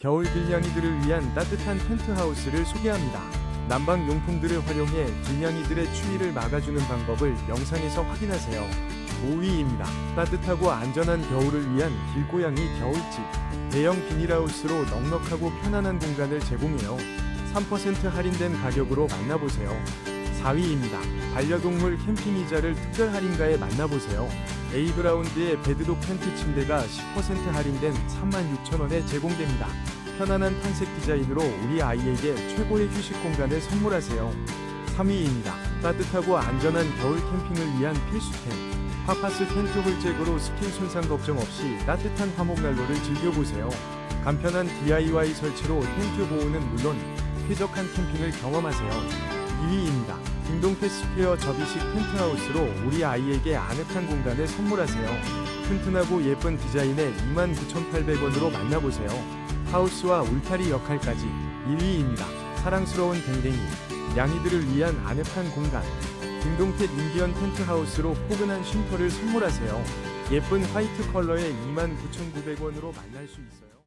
겨울 길냥이들을 위한 따뜻한 텐트하우스를 소개합니다. 난방 용품들을 활용해 길냥이들의 추위를 막아주는 방법을 영상에서 확인하세요. 5위입니다. 따뜻하고 안전한 겨울을 위한 길고양이 겨울집. 대형 비닐하우스로 넉넉하고 편안한 공간을 제공해요. 3% 할인된 가격으로 만나보세요. 4위입니다. 반려동물 캠핑 이자를 특별 할인가에 만나보세요. 에이브라운드의 베드독 텐트 침대가 10% 할인된 36,000원에 제공됩니다. 편안한 탄색 디자인으로 우리 아이에게 최고의 휴식 공간을 선물하세요. 3위입니다. 따뜻하고 안전한 겨울 캠핑을 위한 필수템. 파파스 텐트 홀잭으로 스킨 손상 걱정 없이 따뜻한 화목난로를 즐겨보세요. 간편한 DIY 설치로 텐트 보호는 물론 쾌적한 캠핑을 경험하세요. 2위입니다. 김동태 스퀘어 접이식 텐트하우스로 우리 아이에게 아늑한 공간을 선물하세요. 튼튼하고 예쁜 디자인에 29,800원으로 만나보세요. 하우스와 울타리 역할까지 1위입니다. 사랑스러운 댕댕이, 양이들을 위한 아늑한 공간. 김동태 인디언 텐트하우스로 포근한 쉼터를 선물하세요. 예쁜 화이트 컬러에 29,900원으로 만날 수 있어요.